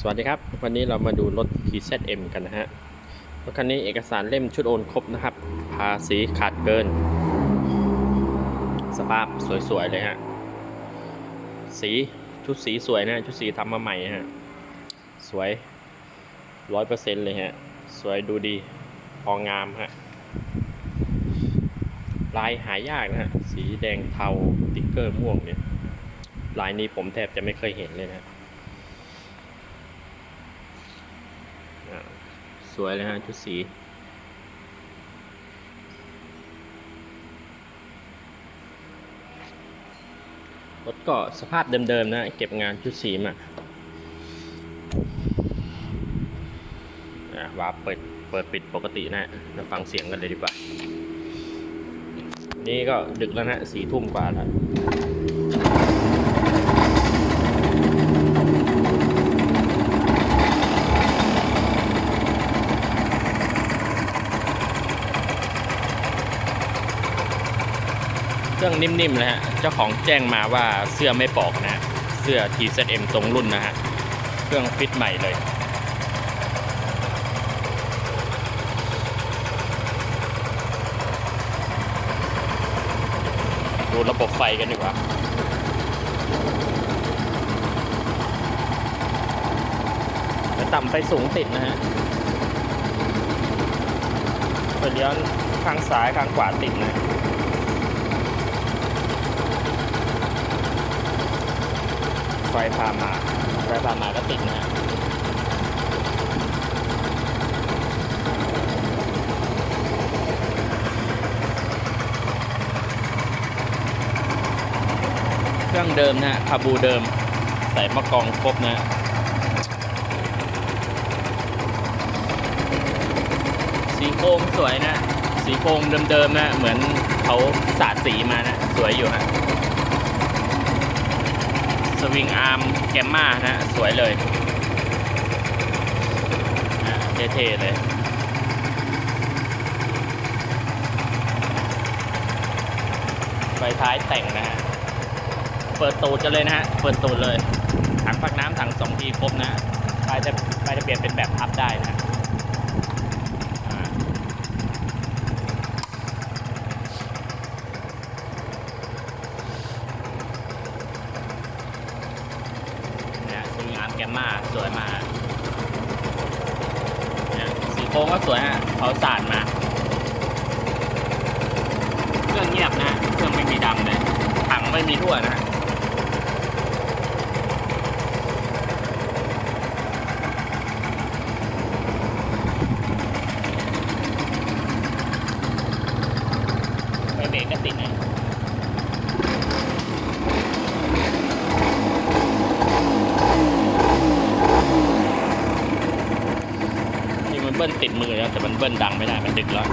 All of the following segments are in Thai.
สวัสดีครับ วันนี้เรามาดูรถ TZM กันนะฮะ รถคันนี้เอกสารเล่มชุดโอนครบนะครับ ภาษีขาดเกิน สภาพสวยๆเลยฮะ สีชุดสีสวยนะชุดสีทำมาใหม่ฮะ สวยร้อยเปอร์เซ็นต์เลยฮะ สวยดูดี พองามฮะ ลายหายากนะฮะ สีแดงเทาติ๊กเกอร์ม่วงเนี่ย ลายนี้ผมแทบจะไม่เคยเห็นเลยนะ อ่า สวยเลยฮะชุดสี รถก็สภาพเดิมๆนะ เก็บงานชุดสีมาอ่าวาเปิดเปิดปิดปกตินะมาฟังเสียงกันเลยดีกว่า นี่ก็ดึกแล้วนะสี่ทุ่มกว่าแล้ว รื่องนิ่มๆนะฮะ เจ้าของแจ้งมาว่าเสื้อไม่ปอกนะฮะ เสื้อ TZM ตรงรุ่นนะฮะ เครื่องฟิตใหม่เลย ดูระบบไฟกันดีกว่าต่ำไปสูงติดนะฮะไปเลี้ยวข้างซ้ายข้างขวาติดนะ ฟพามาไฟพามาก็ติดนะเครื่องเดิมนะคาบูเดิม ใส่มะกองครบนะสีโครงสวยนะ สีโครงเดิมๆนะ เหมือนเขาสาดสีมานะ สวยอยู่ฮะ วิงอาร์มแกมมานะ สวยเลยเท่ๆเลยไฟท้ายแต่งนะฮะ เปิดตูดกันเลยนะฮะ เปิดตูดเลย ถังพักน้ำถังสองทีครบนะป้ายจะป้ายจะเปลี่ยนเป็นแบบพับได้นะอ่าเนี่ย สวิงอากสวยมากสีโค้งก็สวยฮะเขาสาดมาเครื่องเงียบนะเครื่องไม่มีดำเลยถังไม่มีรั่วนะไม่เบรกก็ติดนะนี่มันเบิ้ลติดมือแล้วแต่มันเบิ้ลดังไม่ได้มันดึกแล้ว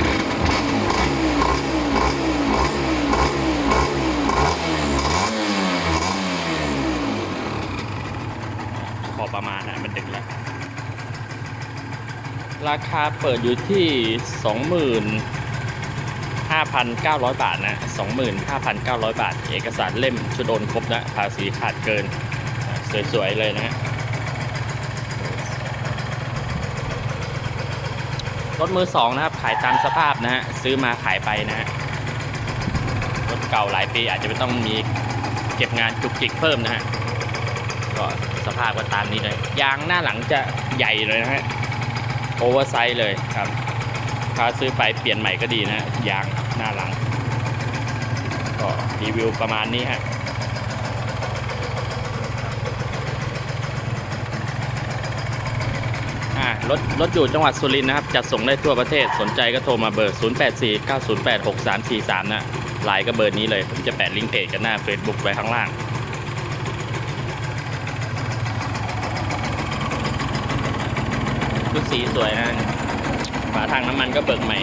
พอประมาณนะมันดึกแล้ว ราคาเปิดอยู่ที่ 25,900 บาทนะ 25,900 บาท เอกสารเล่มชุดโอนครบนะภาษีขาดเกิน สวย ๆ เลยนะฮะ รถมือสองนะครับขายตามสภาพนะฮะซื้อมาขายไปนะฮะรถเก่าหลายปีอาจจะไม่ต้องมีเก็บงานจุกจิกเพิ่มนะฮะก็สภาพก็ตามนี้เลยยางหน้าหลังจะใหญ่เลยนะฮะโอเวอร์ไซส์เลยครับถ้าซื้อไปเปลี่ยนใหม่ก็ดีนะฮะยางหน้าหลังก็รีวิวประมาณนี้ฮะ อ่า รถรถอยู่จังหวัดสุรินทร์นะครับ จัดส่งได้ทั่วประเทศสนใจก็โทรมาเบอร์ 0849086343 นะไลน์ก็เบอร์นี้เลย ผมจะแปะลิงก์เพจกันหน้า Facebook ไว้ข้างล่างชุดสีสวยนะฝาทางน้ำมันก็เบิกใหม่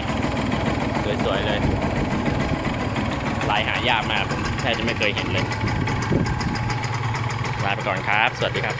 สวยๆเลยลายหายากมากผมแทบจะไม่เคยเห็นเลยลาไปก่อนครับ สวัสดีครับ